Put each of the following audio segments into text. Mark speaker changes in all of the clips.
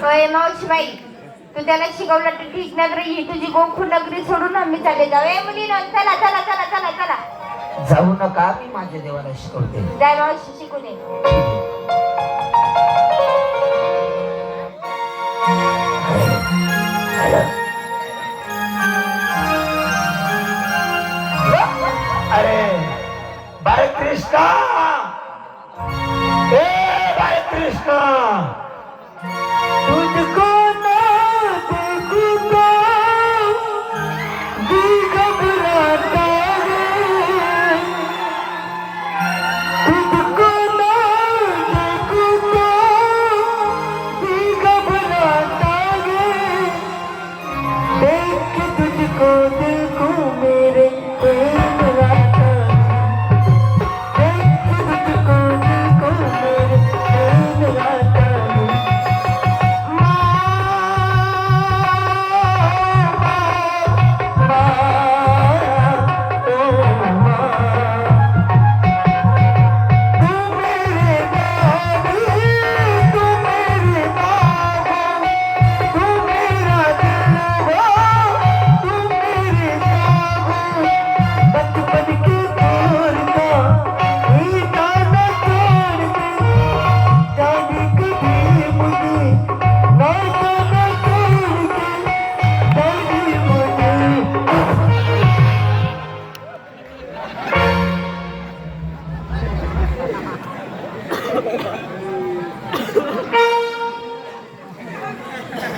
Speaker 1: होय मावशीबाई तू त्याला शिकवलं तर ठीक नाही तर ही तुझी गोखूर नगरी सोडून आम्ही चालले जाऊ. ए मुली चला चला चला चला चला.
Speaker 2: जाऊ नका मी माझ्या देवाला शिकवते.
Speaker 1: जाय मावशी शिकू दे
Speaker 2: अरे बाय कृष्णा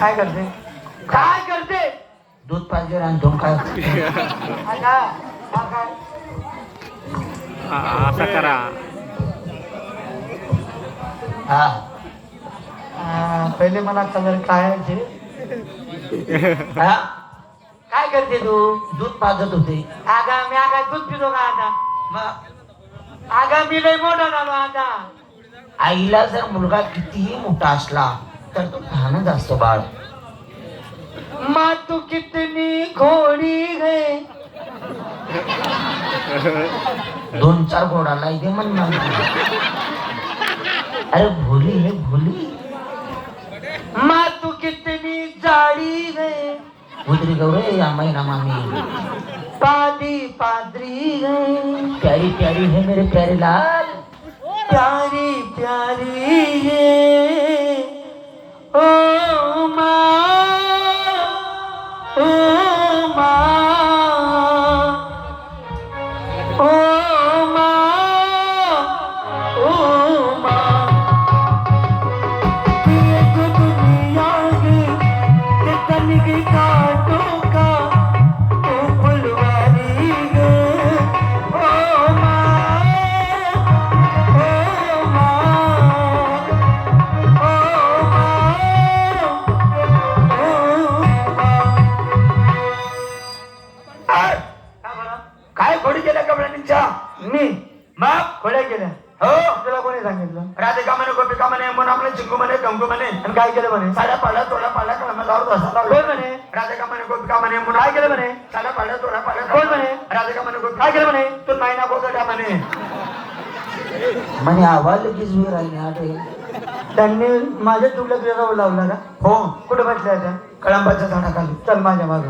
Speaker 2: काय करते? काय करते? दूध पाहिजे आणि दोन काय?
Speaker 3: असा करा.
Speaker 2: हा.
Speaker 4: पहिले मला कलर
Speaker 2: हा? काय करते तू? दूध पाजत होते.
Speaker 4: आगा मी आगा दूध पितो का आता? आगा मी लय मोठा झालो आता.
Speaker 2: आईला जर मुलगा कितीही मोठा असला तर तो लहानच असतो बाळ.
Speaker 4: माँ तू कितनी घोड़ी है
Speaker 2: दोन चार घोडाला इथे मन मानते अरे भोली है भोली.
Speaker 4: माँ तू कितनी जाड़ी है
Speaker 2: उतरी गौरे या मैना मामी.
Speaker 4: पादी पादरी है
Speaker 2: प्यारी प्यारी है मेरे प्यारे लाल. काय खोडी केल्या कपड्यांच्या
Speaker 4: मी.
Speaker 2: मग?
Speaker 4: खोड्या केल्या.
Speaker 2: हो.
Speaker 4: तुला कोणी सांगितलं?
Speaker 2: राधिका म्हणे गोपिका म्हणे म्हणून म्हणे चिंकू म्हणे कंकू म्हणे.
Speaker 4: आणि काय केलं म्हणे?
Speaker 2: साड्या पाड्या तोड्या पाड्या कळमल्यावर बसा
Speaker 4: कोण म्हणे?
Speaker 2: राधिका म्हणे गोपिका म्हणे म्हणून
Speaker 4: काय केलं म्हणे?
Speaker 2: साड्या पाड्या तोड्या पाड्या
Speaker 4: कोण म्हणे?
Speaker 2: राधिका म्हणे गोपिका
Speaker 4: काय केलं म्हणे?
Speaker 2: तू नाही ना बोलल्या म्हणे. म्हणे आवाज लगेच वेळ राहिली आठ
Speaker 4: त्यांनी माझ्या तुला लावला का?
Speaker 2: हो.
Speaker 4: कुठे बसल्या त्या?
Speaker 2: कळंबाच्या झाडाखाली.
Speaker 4: चल माझ्या माग.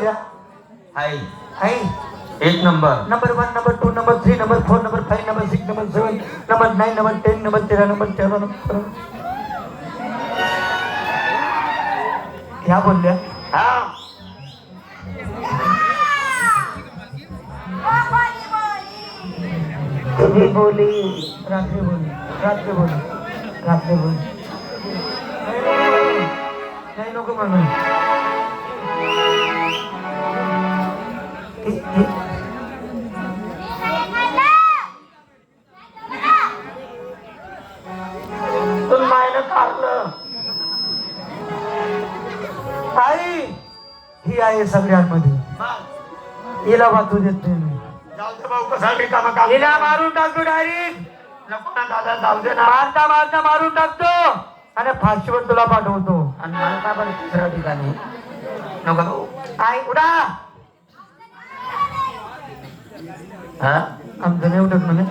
Speaker 4: येत्या
Speaker 2: हाय.
Speaker 4: आई
Speaker 2: एक number.
Speaker 4: Number one number two number three number four number five number six number seven number nine number ten number तेरा नंबर तेरा नंबर ह्या बोलल्या
Speaker 2: हा. तुम्ही बोली.
Speaker 4: रात्री बोलली रात्री बोलली रात्री बोलली नाही नको म्हणून आई ही आहे सगळ्यांमध्ये. हिला वाचू देत नाही हिला मारून टाकतो डायरेक्ट
Speaker 2: नको ना दादा जाऊ दे ना.
Speaker 4: मारता मारता मारून टाकतो. आणि फाशीवर तुला पाठवतो.
Speaker 2: आणि काय बरं तिसऱ्या ठिकाणी? नको
Speaker 4: आई उडा
Speaker 2: हा?
Speaker 4: आमचं नाही उठत म्हणे.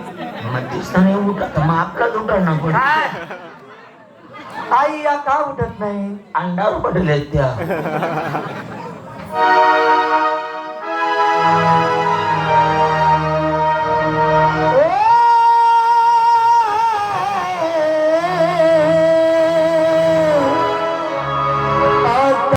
Speaker 2: मग दिसता नाही उठत. मग आपलाच उठा ना पण
Speaker 4: काही या का उठत नाही?
Speaker 2: अंडावर पडलेत त्या.